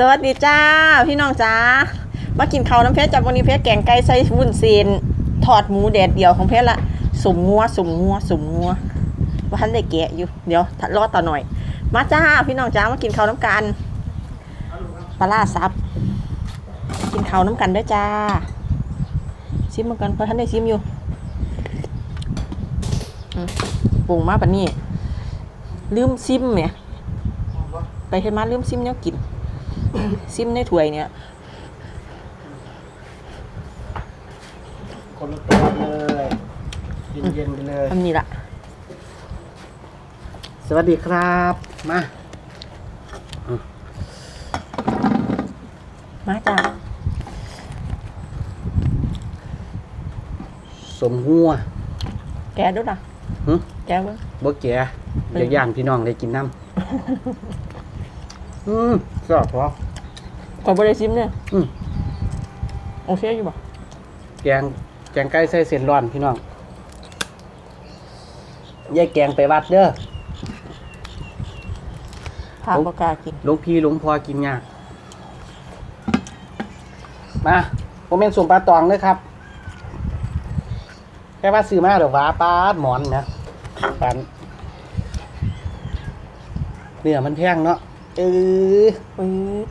สวัสดีจ้า พี่น้องจ้ามากินข้าวน้ำเพชรจากวันนี้เพชรแกงไก่ใส่วุ้นเส้นทอดหมูแดดเดียวของเพชรละสุ่มงัวสุ่มงัวสุ่มงัวว่าท่านได้แกะอยู่เดี๋ยวรอต่อหน่อย มาจ้าพี่น้องจ้ามากินข้าวน้ำกันปลาล่าซับกินข้าวน้ำกันด้วยจ้าซิมมือนกันเพราะท่านได้ซิมอยู่ปรุงมาปะนี่ลืมซิมเนี่ยไปเห็นมาลืมซิมเนี่ยกิน ซิมในถ้วยเนี่ยคนละตัวเลยเย็นๆไปเลยทำนี่ละสวัสดีครับ มามาจ้าสมหัว แกะด้วยล่ะหึ แกะเว้ยบ่แก่เดี๋ยวย่านพี่น้องได้กินน้ำ อืมสอบพอ ขอบริซิมเนี่ยอืมโอเคอยู่บ่แกงแกงไก่ใส่เส้นร้อนพี่น้องยายแกงไปวัดเด้อพาปกล้ากินหลวงพี่หลวงพ่อกินยากมาผมเป็นสมปลาตองเลยครับแค่ว่าซื้อมาเดี๋ยวว้าปลาดหมอนนะปันเนื้อมันแพงเนาะเออปื๊ด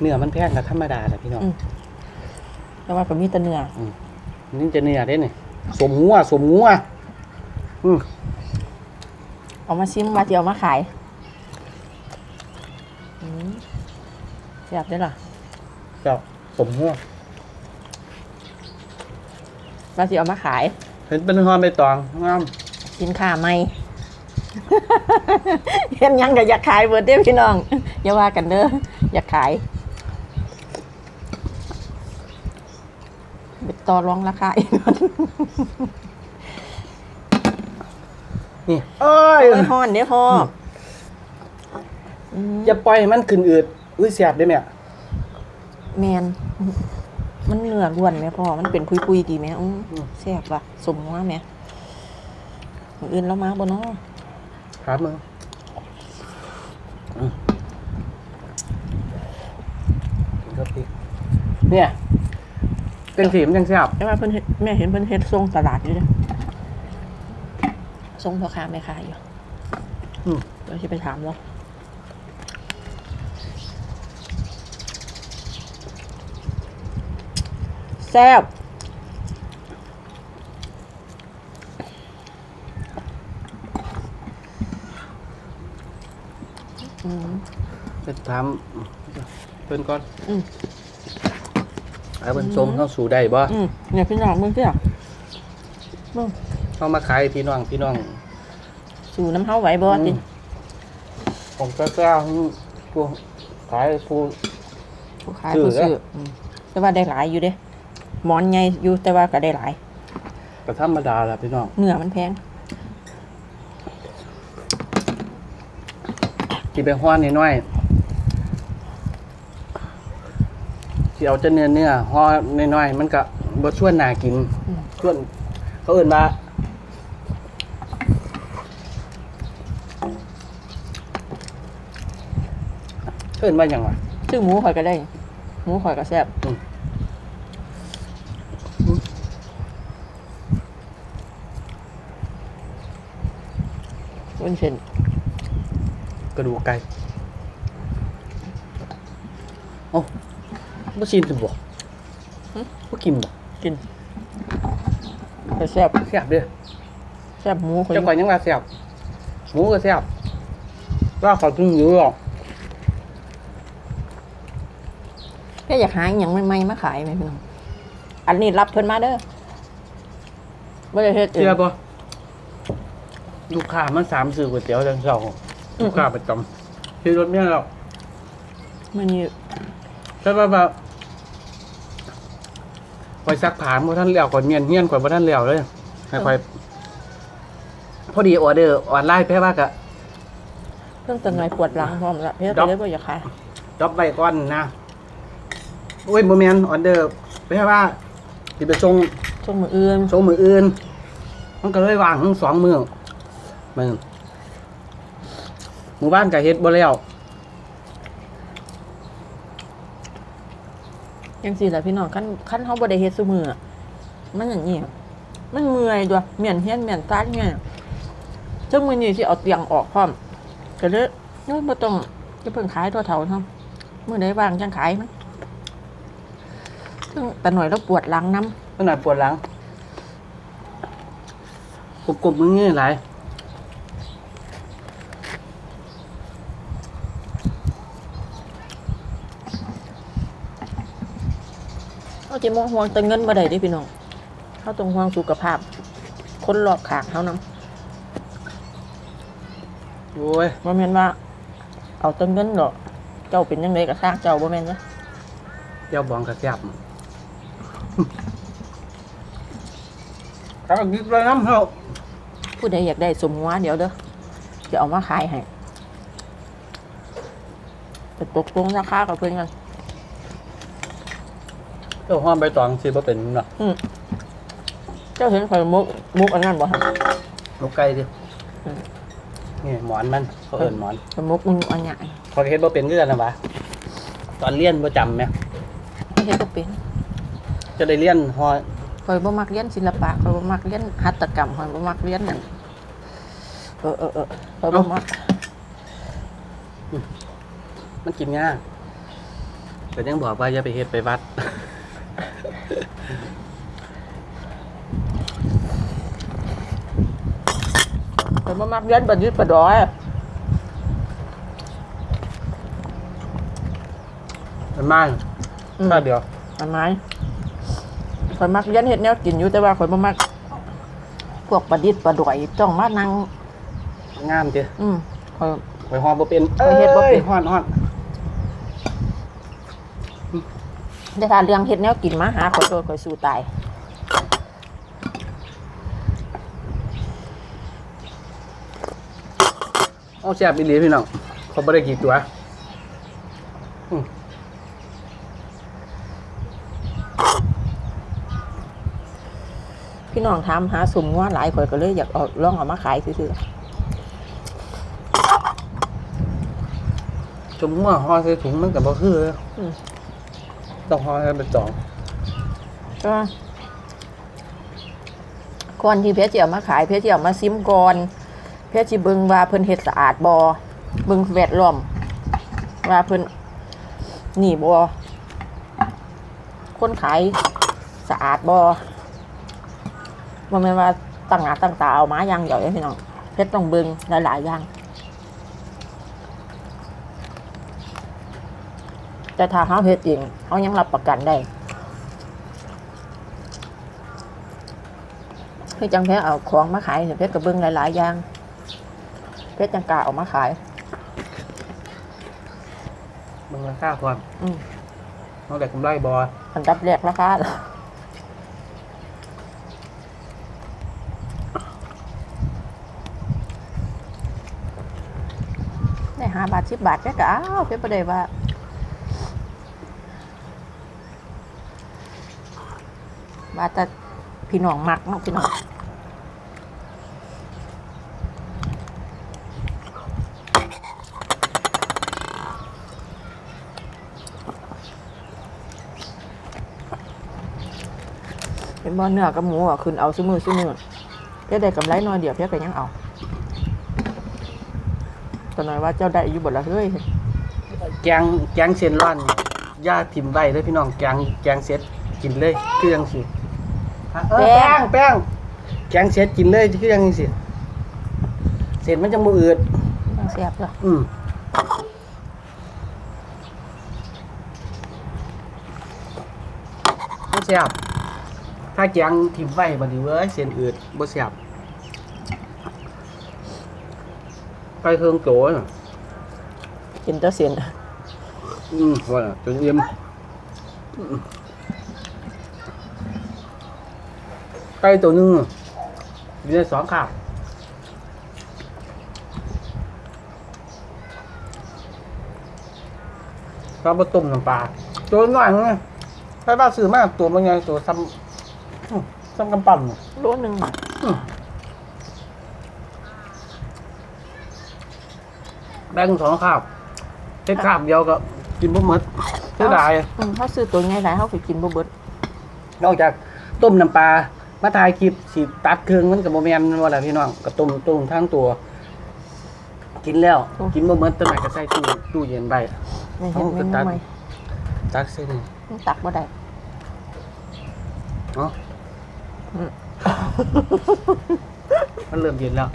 เนื้อมันแพงกับธรรมดาแหละพี่น้องอืม แต่ว่าก็มีแตะเนื้อนี่จะเนื้อได้นี่สมงัวสมงัวอืมเอามาซิมมาจะเอามาขายอืมแซ่บได้อล่ะเจ้าสมงัวมาจะเอามาขาย เห็นเป็นหอมใบตองงามสินค้าใหม่เห็นหยังก็อยากขายเบิดเด้อพี่น้อง อย่าว่ากันเด้ออยากขายไป ต่อรองราคาอีกก่อนนี่ เอ้ยโอ้ยฮ้อนเด้อพ่ออืมอย่าปล่อยให้มันขึ้นอืดอุ้ยเสียบได้ไหมแมนมันเนื้อล้วนไหมพ่อ มันเป็นพุยๆดีไหมอื้อแซ่บว่ะสมว่าไหมมื้ออื่นแล้วมาบ่เนาะครับมึงอืมกินกับพริกเนี่ย เป็นสีมันยังเสียบแต่ว่าเพิ่นเฮ็ดแม่เห็นเพิ่นเฮ็ดทรงตลาดอยู่เด้อทรงพ่อค้าแม่ค้าอยู่อืมเดี๋ยวสิไปถามแล้วแซ่บอืมจะถามเพิ่นก่อน อืม เอาเพิ่นชมเข้าสู่ได้บ่อืมเนี่ยพี่น้องมึงเสียมึงเข้ามาขายพี่น้องพี่น้องสู่น้ำเฮาไหวบ่ติอืมผมก็กล้าผู้ขายผู้ ผู้ขายซื้อผู้ซื้อเด้ออืมแต่ว่าได้หลายอยู่เด้หมอนใหญ่อยู่แต่ว่าก็ได้หลายก็ธรรมดาแหละพี่น้องเนื้อมันแพงที่ไปห้อนนิดหน่อยที่ เอาจะเนื้อเนื้อห่อน้อยๆมันก็บ่ชวนน่ากินชวนเขาเอื่นว่าเขาเอื่นว่าหยังวะซึ่งหมูข่อยก็ได้ หมูข่อยก็แซ่บอืมวุ้นเส้นกระดูกไก่เอ้า บ่ชินสิบ่บ่กินบ่กินก็แซ่บแซ่บเด้อแซ่บหมูข่อยอเจ้ายู่ก่อยยังว่าแซ่บหมูก็แซ่บว่าเขาถึงอยู่หรอกแค่อยากหาอหย่างใหม่ๆมาขายไหมพี่น้องอันนี้รับเพิ่นมาเด้อบ่ได้เฮ็ดเอเชื่องปะลูกค้ามันสามสื่อก๋วยเตี๋ยวจังเช้าลูกค้าประจำที่รถเนี่ยเรามันนี่ใช่ป่ะแบบ คอยซักผานว่าท่านเลี้ยวก่อนเมียนเฮียนก่อนว่าท่านเลี้ยวเลยให้คอยพอดีออเดอร์ออนไลน์แพ้ว่ากะเพิ่งเตึงไงปวดหลังพร้อมละเฮ็ดดอกเลยบ่อยากขายจ็อบไว้ก่อนนะโอ้ยโมเมนออเดอร์แพ้ว่าที่ไปส่งช่วงมื้ออื่นส่งมืออื่นมันก็เลยวางทั้งสองมือมือหมู่บ้านกับเฮ็ดบ่แล้ว ยังสิล่ะพี่น้องคันคันเฮาบ่ได้เฮ็ดซุมื้อมันอย่างนี้มันเมื่อยด้วยเหมียนเฮียนเหมียนตัดเนี่ยซึ่งมือนี้สิเอาเตียงออกพร้อมก็เลยโอ้ยบ่ต้องจะเพิ่งขายตัวเฒ่าเฮามื้อใดว่างจังขายมันซึ่งแต่หน่อยเราปวดหลังน้ำขนาดปวดหลังกบกบมึงเงี้ยหลาย เขาจะมองห่วงแต่เงินบ่ได้เด้พี่น้องเขาต้องห่วงสุขภาพ คนรอบข้างเขานำโอ้ยบ่แม่นว่า เอาแต่เงินดอกเจ้าเป็นจังไดก็สร้างเจ้าบ่แม่นนะเจ้าบองกระแซบครับกินเลยน้ำเฮาผู้ใดอยากได้สมหัวเดี๋ยวเด้อจะเอามาขายให้จะตกลงราคากับเพิ่นกัน เจ้าห้อมใบตองสิบ่เป็นเนาะเจ้าเห็นข่อยมุกมุกอันนั้นบ่ฮะลูกไก่ดิอืมนี่หมอนมันเขาเอิ้นหมอนข่อยมุกมันอันใหญ่พอเฮ็ดบ่เป็นคือกันนะวะตอนเรียนบ่จำแหมเฮ็ดบ่เป็นจะได้เรียนฮอข่อยบ่มักเรียนศิลปะข่อยบ่มักเรียนหัตถกรรมข่อยบ่มักเรียนนั่นเออเออเออข่อยบ่มักมันกินง่ายแต่ยังบอกว่าอย่าไปเฮ็ดไปวัด ข่อยบ่มักเรียนประดิษฐ์ประดอยมันมากอืมข้าวเดียวอันไหนข่อยมักเรียนเฮ็ดแนวกินอยู่แต่ว่าข่อยบ่มักพวกประดิษฐ์ประดอยต้องมานั่งงามเจ้อืมข่อยไปฮอดบ่เป็นไปเฮ็ดบ่เป็นฮอดฮอดแต่ถ้าเรื่องเฮ็ดแนวกินมาหาข่อยโดนข่อยสู้ตาย เอาแซ่บอีหลีพี่น้องเขาบ่ได้กี่ตัวอืมพี่น้องถามหาสมงัวหลายข่อยก็เลยอยากเอาลองเอามาขายซื่อชมว่าฮอดใส่ถุงมันก็บ่คือเลยๆอืมต้องฮอดให้เป็นตองก็ก่อนที่เพชรจะเอามาขายเพชรจะเอามาซิมก่อนเพชรสิเบิ่งว่าเพิ่นเฮ็ดสะอาดบ่เบิ่งแวดล้อมว่าเพิ่นนี่บ่คนขายสะอาดบ่บ่แม่นว่าตั้งหน้าตั้งตาเอามาอย่างเดียวเด้พี่น้องเพชรต้องเบิ่งหลายๆอย่างแต่ถ้าเฮาเฮ็ดเองเฮายังรับประกันได้คือจังแพ้เอาของมาขายเพชรก็เบิ่งหลาย ๆ อย่าง เพชรจังกล้าเอามาขายมึงราคาก่อนอืมเอาแต่กำไรบ่อันดับแรกราคาได้หาบาทสิบบาทแค่ก็อ้าวเพชรประเดี๋ยวว่า บาทแต่พี่น้องมักเนาะพี่น้อง บอเนื้อกับหมูอะคืนเอาซื้อมือซื้อมือเพียได้กำไรน้อยเดียวเพียก็ยังเอาตอนน้อยว่าเจ้าได้อยู่บทละเฮ้ยแกงแกงเส้นร้อนย่าทิมไว้เด้อพี่น้องแกงแกงเสร็จกินเลยคือจังซี่เออแป้งแป้งแกงเสร็จกินเลยคือจังซี่เสร็จมันจะบ่อืดยังแซ่บเลยอืมบ่แซ่บ ถ้าแกงทิมไว้บัดนี้เว้ยเส้นอืดบ่แซ่บไปเครื่องโตน่ะกินแตัวเสียนอืมว่าน่ะจนอิ่มอืมไก่ตัวหนึงอะมีได้สองขาบข้าวต้มน้ำปลาตัวน้อยไงใครบ้าซื้อมากตัวมันไงตัวซ้ำ อื้อซ้ำกำปั้นน่ะโลหนึ่งอื้อแบ่งสองขาบเพ็ดขาบเดียวก็กินกินบ่หมดเสียดายอืมเขาซื้อตัวง่ายหลายเขาไปกินบ่เบิดนอกจากต้มน้ำปลามาถ่ายคลิปสิตัดเครื่องมันกับโมแมนว่าอะไรพี่น้องก็ต้มต้มทั้งตัว กินแล้ว กินบ่หมดตัวไหนก็ใส่ตู้ตู้เย็นไปนี่เห็นเมนูใหม่ตักเส้นมันตักบ่ได้เนาะอื มมันเริ่มเย็นแล้ว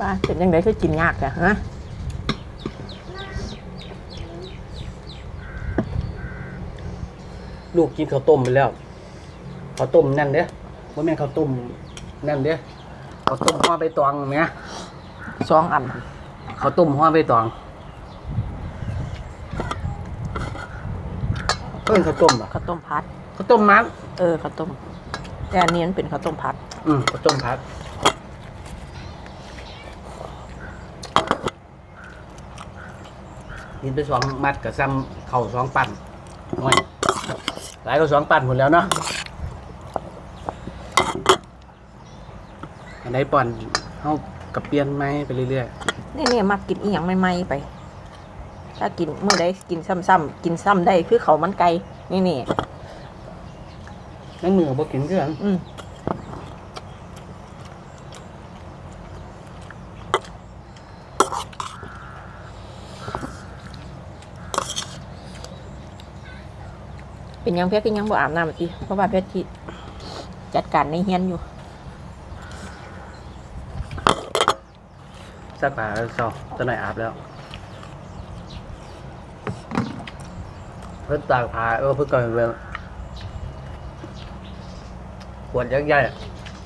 บ้าเป็นยังไงคือกินยากอะฮะลูกกินข้าวต้มไปแล้วข้าวต้มแน่นเด้บ่แม่นข้าวต้มแน่นเด้ข้าวต้มห่อใบตองแหมสองอันข้าวต้มห่อใบตอง เพิ่นข้าวต้มอะข้าวต้มพัด ข้าวต้มมัดเออข้าวต้ม แต่อันนี้มันเป็นข้าวต้มพัด อืมข้าวต้มพัดกินไปสองมัดกับซ้ำเข่าสองปั่นโอ้ยหลายก็สองปั่นหมดแล้วเนาะอันไหนป่อนเขากับเปลี่ยนไหมไปเรื่อยนี่เนี่ยมักกินอีหยังใหม่ๆไป ถ้ากินเมื่อใดกินซ้ำๆกินซ้ำได้คือเขาวมันไก่นี่นี่ๆนั่งมือบ่กินเพื่อนอืมเป็นหยังเพชรเป็นหยังบ่อาบน้ำมาทีเพราะว่าเพชรที่จัดการในเฮียนอยู่สักผ้าแล้วเศร้าจะหน่อยอาบแล้ว เพิ่นตากผ้าเออเพิ่นก่อนเวลขวดยักษ์ใหญ่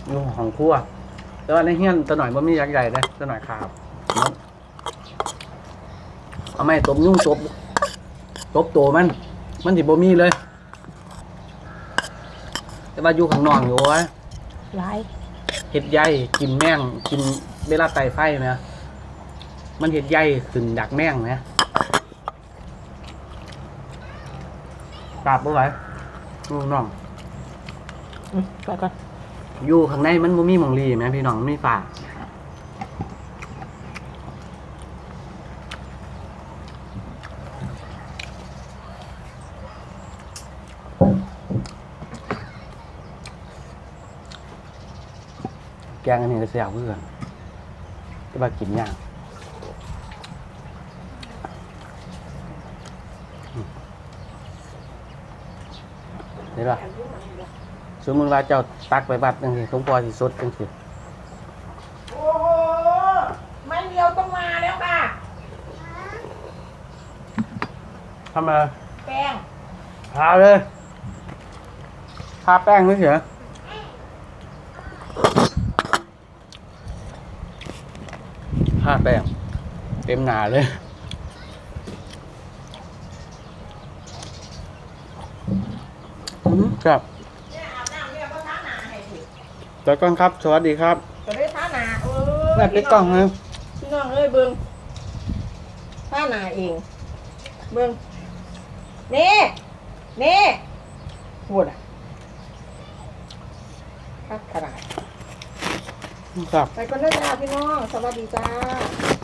อยู่ของครัวแต่ว่าในเฮียนจะหน่อยบ่มียักษ์ใหญ่เลยจะหน่อยขาบเนาะเอาไม่ตบยุ่งตบตบตัวมัน มันสิบ่มีเลย แต่ว่าอยู่ข้างนอกอยู่วะร้ายเห็ดใยกินแม่งกินเวลาไตไฟไหมมันเห็ดใยขึ้นดักแม่งไห กราบบ่ไหวลูกน้อง อืมไปก่อนอยู่ข้างในมันบ่มีหมองรีไหมพี่น้องมันมีฝาแกงอันนี้ก็เสียเพื่อนก็มากินยาก เห็นป่ะสมมติว่าเจ้าตักไปบัดจังซี่สมพอสิสดจังซี่โอ้โหไม่เดียวต้องมาแล้วค่ะทำไมาแป้งทาเลยทาแป้งไม่เสียทาแป้งเต็มหนาเลย อืมครับ เนี่ยอาบน้ำเนี่ยก็ท้าหนาให้สิเดี๋ยวก่อนครับ สวัสดีครับ ก็ได้ท้าหนาเออแม่ปิดกล้องเลยพี่น้องเอ้ยเบิ้งท้าหนาเอง เบิ้งนี่นี่ปวดอะคักขนาดครับ ไปก่อนเด้อจ้าพี่น้อง สวัสดีจ้า